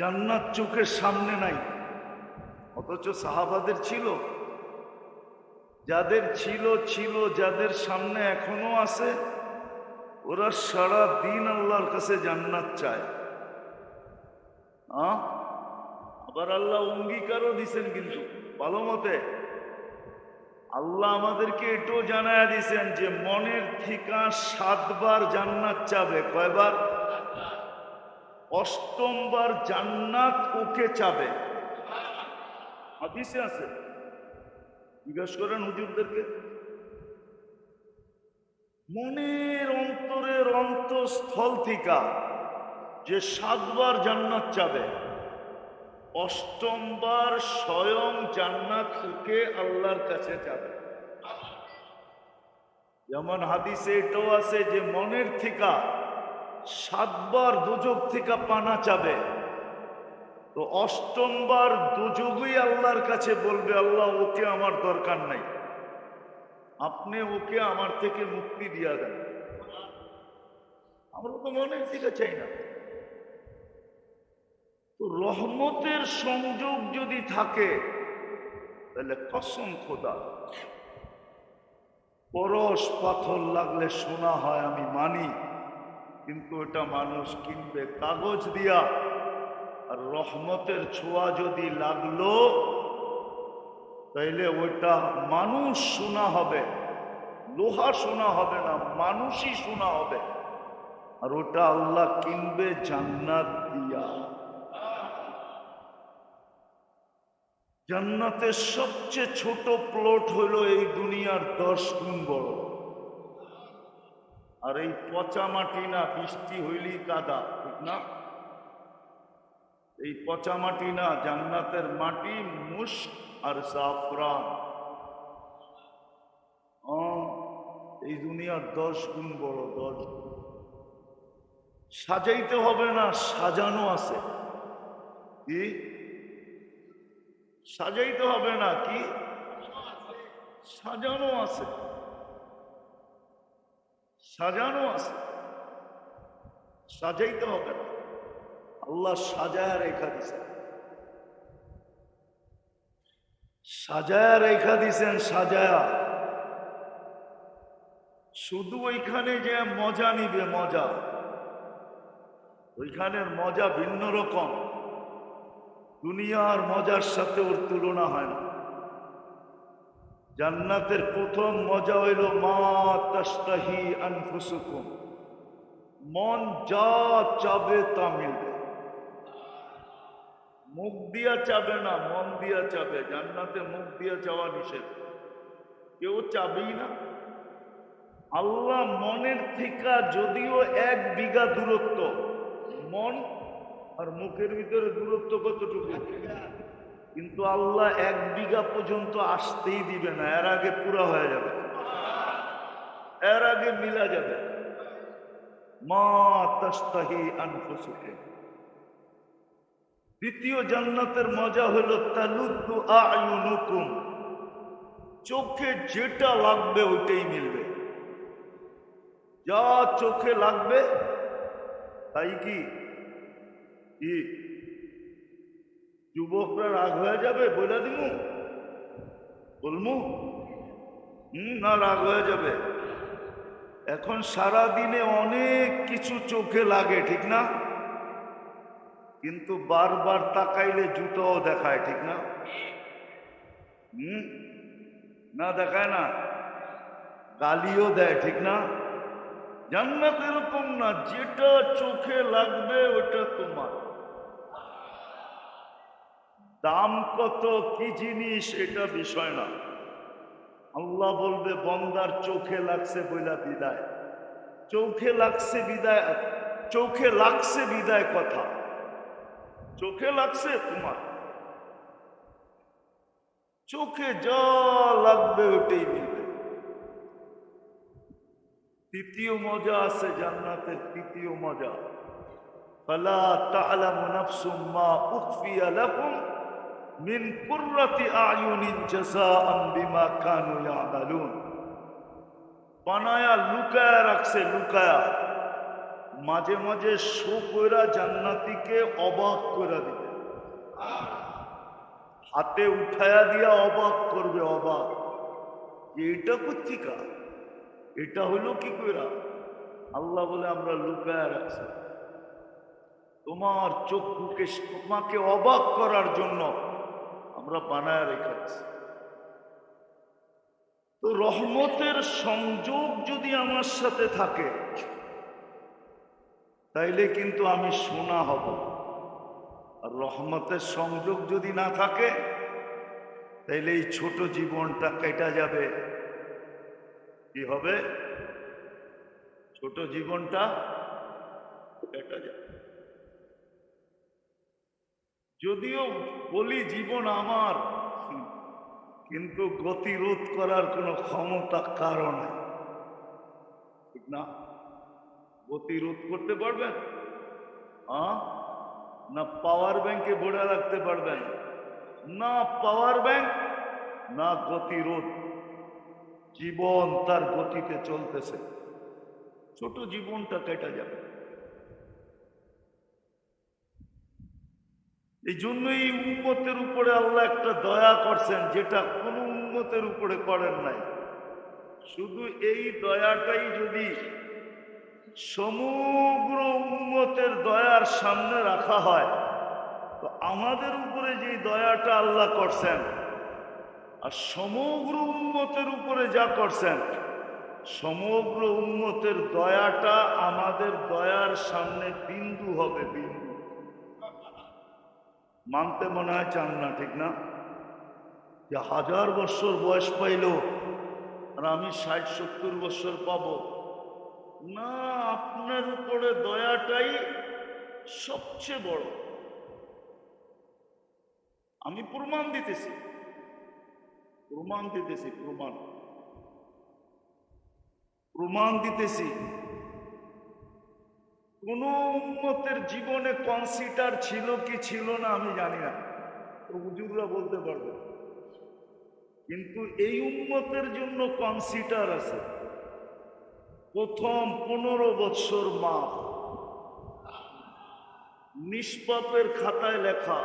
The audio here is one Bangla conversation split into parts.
জান্নাত চোখের সামনে নাই। অথচ সাহাবাদের ছিল। যাদের ছিল ছিল, যাদের সামনে এখনও আছে, ওরা সারা দিন আল্লাহর কাছে জান্নাত চায়? আবার আল্লাহ অঙ্গীকারও দিছেন কিন্তু, ভালো মতে। আল্লাহ আমাদেরকে এটাও জানায় দিছেন যে, মনের ঠিকা সাতবার জান্নাত চাবে। কয়বার? অষ্টমবার জান্নাত ওকে চাবে। হাদিসে আছে। জিজ্ঞাসা করেন হুজুরদেরকে, মনের অন্তরের অন্তঃস্থল থিকা যে সাতবার জান্নাত চাবে, অষ্টমবার স্বয়ং জান্নাত ওকে আল্লাহর কাছে যাবে যেমন হাদিসে এটাও আছে যে মনের থিকা সাতবার দুযোগ থেকে পানা চাবে। তো অষ্টমবার দুযোগই আল্লাহর কাছে বলবে, আল্লাহ, ওকে আমার দরকার নাই। আপনি ওকে আমার থেকে মুক্তি দিয়া দেন। আমরা তো মনের থেকে চাই না। তো রহমতের সংযোগ যদি থাকে, তাহলে কসম খোদা, পরশ পাথর লাগলে শোনা হয়, আমি মানি। কিন্তু এটা মানুষ কিনবে। কাগজ দিয়া আর রহমতের ছোঁয়া যদি লাগল, তাইলে ওইটা মানুষ শোনা হবে। লোহা শোনা হবে না, মানুষই শোনা হবে। আর ওটা আল্লাহ কিনবে জান্নাত দিয়া। জান্নাতের সবচেয়ে ছোট প্লট হলো এই দুনিয়ার দশ গুণ বড়। আর এই পচা মাটি না বৃষ্টি হইলেই কাদা ঠিক না? এই পচা মাটি না জান্নাতের মাটি মুস্ক আর জাফরান। আহ, এই দুনিয়ার দশ গুণ বড় দশ গুণ। সাজাইতে হবে না সাজানো আছে। কি? সাজাইতে হবে না কি? সাজানো আছে। সাজানো আছে। সাজাইতে হবে না। আল্লাহ সাজায় রেখা দিছেন। সাজায়া রেখা দিছেন, সাজায়া। শুধু ওইখানে যে মজা নিবে, মজা। ওইখানের মজা ভিন্ন রকম। দুনিয়ার মজার সাথে ওর তুলনা হয় না। জান্নাতের প্রথম মজা হইল মা তাস্তাহি আনফুসুকুম। মন যা চাবে তা মিলবে। মুখ দিয়া চাবে না, মন দিয়া চাবে। জান্নাতে মুখ দিয়া চাওয়া নিষেধ। কেউ চাবেই না। আল্লাহ মনের থেকে যদিও এক বিঘা দূরত্ব, মন আর মুখের ভিতরে দূরত্ব কতটুকু? কিন্তু আল্লাহ এক বিঘা পর্যন্ত আসতেই দিবে না, এর আগে পুরা হয়ে যাবে। এর আগে মিলা যাবে। দ্বিতীয় জান্নাতের মজা হলো চোখে যেটা লাগবে ওইটাই মিলবে। যা চোখে লাগবে, তাই কি? যুবকরা রাগ হয়ে যাবে বলে দিমু? বলমু, হম, না, রাগ হয়ে যাবে। এখন সারা দিনে অনেক কিছু চোখে লাগে, ঠিক না? কিন্তু বারবার তাকাইলে জুতোও দেখায়, ঠিক না? হুম, না দেখায় না? গালিও দেয়, ঠিক না? জান্নাত এরকম না যেটা চোখে লাগবে, ওটা তোমার। দাম কত কি জিনিস এটা বিষয় না আল্লাহ বলবে বন্দার চোখে লাগছে বইলা বিদায় চোখে লাগছে বিদায় চোখে লাগছে বিদায় কথা চোখে লাগছে তোমার চোখে যা লাগবে ওটাই মিলবে তৃতীয় মজা আছে জান্নাতের তৃতীয় মজা فلا تعلم نفس ما أخفي لكم মিন কুর্রতি আয়ুনিন জাযাআন বিমা কানু ইয়ামালুন। বানায়া, লুকায়া রাখছে, লুকায়া। মাঝে মাঝে শো কইরা জান্নাতিকে অবাক কইরা দিবে। হাতে উঠায়া দিয়া অবাক করবে, অবাক। এটা পত্রিকা? এটা হলো কি কইরা? আল্লাহ বলে, আমরা লুকায়া রাখছি। তোমার চক্ষুকে তোমাকে অবাক করার জন্য আমরা বানায় রেখেছি। তো রহমতের সংযোগ যদি আমার সাথে থাকে, তাইলে কিন্তু আমি শোনা হব। আর রহমতের সংযোগ যদি না থাকে, তাইলে এই ছোট জীবনটা কেটা যাবে। কি হবে? ছোট জীবনটা কেটা যাবে। যদিও বলি জীবন আমার, কিন্তু গতিরোধ করার কোনো ক্ষমতা কারণ ঠিক না? গতিরোধ করতে পারবেন? হ্যাঁ না পাওয়ার ব্যাংকে ভরে রাখতে পারবেন? না পাওয়ার ব্যাংক না গতিরোধ জীবন তার গতিতে চলতেছে। ছোট জীবনটা কেটে যাবে। এই জন্যই উন্মতের উপরে আল্লাহ একটা দয়া করছেন, যেটা কোনো উন্মতের উপরে করেন নাই। শুধু এই দয়াটাই যদি সমগ্র উন্মতের দয়ার সামনে রাখা হয়, তো আমাদের উপরে যে দয়াটা আল্লাহ করছেন, আর সমগ্র উন্মতের উপরে যা করছেন, সমগ্র উন্মতের দয়াটা আমাদের দয়ার সামনে বিন্দু হবে, বিন্দু। মানতে মনে হয় চান না, ঠিক না? যে হাজার বছর বয়স পাইল আর আমি ষাট সত্তর বছর পাব। না, আপনার উপরে দয়াটাই সবচেয়ে বড়। আমি প্রমাণ দিতেছি। প্রমাণ দিতেছি, প্রমাণ। প্রমাণ দিতেছি। কোন উন্মতের জীবনে কনসিডার ছিল কি ছিল না আমি জানি না। তো হুজুররা বলতে পারবে। কিন্তু এই উন্মতের জন্য কনসিডার আছে। প্রথম পনেরো বৎসর মা নিষ্পাপের খাতায় লেখা,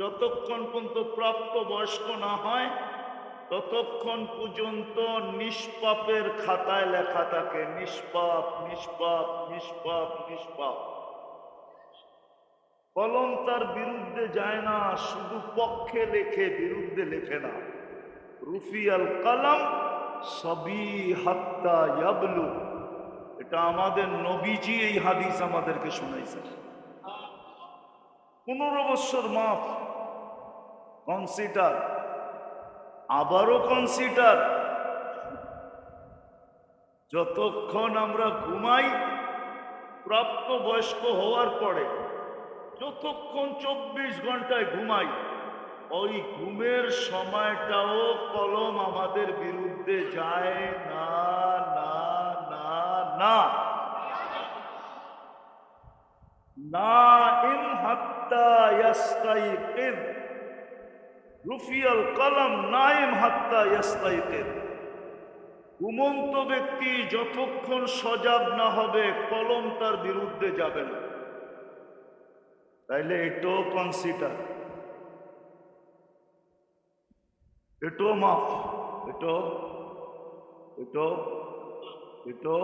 যতক্ষণ পর্যন্ত প্রাপ্ত বয়স্ক না হয় ততক্ষণ পর্যন্ত নিষ্পাপের খাতায় লেখা থাকে, নিষ্পাপ নিষ্পাপ নিষ্পাপ নিষ্পাপ। কলম তার বিরুদ্ধে যায় না, শুধু পক্ষে লেখে, বিরুদ্ধে লেখে না। রুফিয়াল কালাম সবই হাত্তা ইয়াবলু। এটা আমাদের নবীজি এই হাদিস আমাদেরকে শুনাইছে পনেরো বছর মাফ কনসিডার আবারও কনসিডার যতক্ষণ আমরা ঘুমাই প্রাপ্ত বয়স্ক হওয়ার পরে যতক্ষণ চব্বিশ ঘন্টায় ঘুমাই, ওই ঘুমের সময়টাও কলম আমাদের বিরুদ্ধে যায় না না না না। না ইন হাত্তা রুফিয়াল কলম নাইম হাত্তা ইয়াস্তাইকিদ ঘুমন্ত ব্যক্তি যতক্ষণ সজাগ না হবে, কলম তার বিরুদ্ধে যাবে না। তাইলে এটাও কনসিডার এটাও মাফ। এটো এটো এটো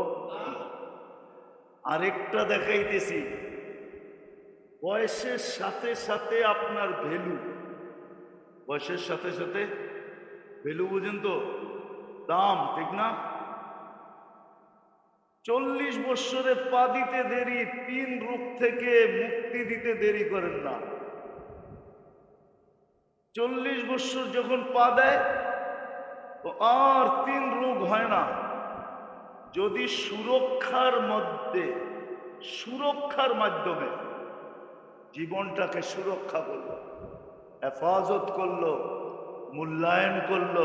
আরেকটা দেখাইতেছি। বয়সের সাথে সাথে আপনার ভ্যালু বয়সের সাথে সাথে ভ্যালু বুঝেন তো? দাম, ঠিক না? চল্লিশ বৎসরে পা দিতে দেরি, তিন রূপ থেকে মুক্তি দিতে দেরি করেন না। চল্লিশ বৎসর যখন পা দেয়, তো আর তিন রোগ হয় না। যদি সুরক্ষার মধ্যে, সুরক্ষার মাধ্যমে জীবনটাকে সুরক্ষা করল হেফাজত করল, মূল্যায়ন করল,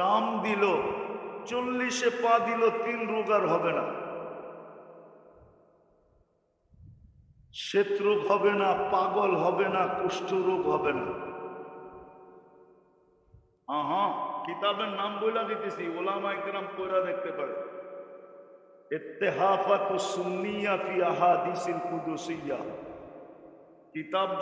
দাম দিল, চল্লিশে পা দিল, তিন রোগ আর হবে না। শ্বেত রোগ হবে না, পাগল হবে না কুষ্ঠ রোগ হবে না। হ্যাঁ কিতাবের নাম বইলা দিতেছি ওলামা একরাম পয়রা দেখতে পারে। ইত্তেহাফাত সুন্নিয়া ফি আহাদিসিল কুদুসিয়া। কিতাব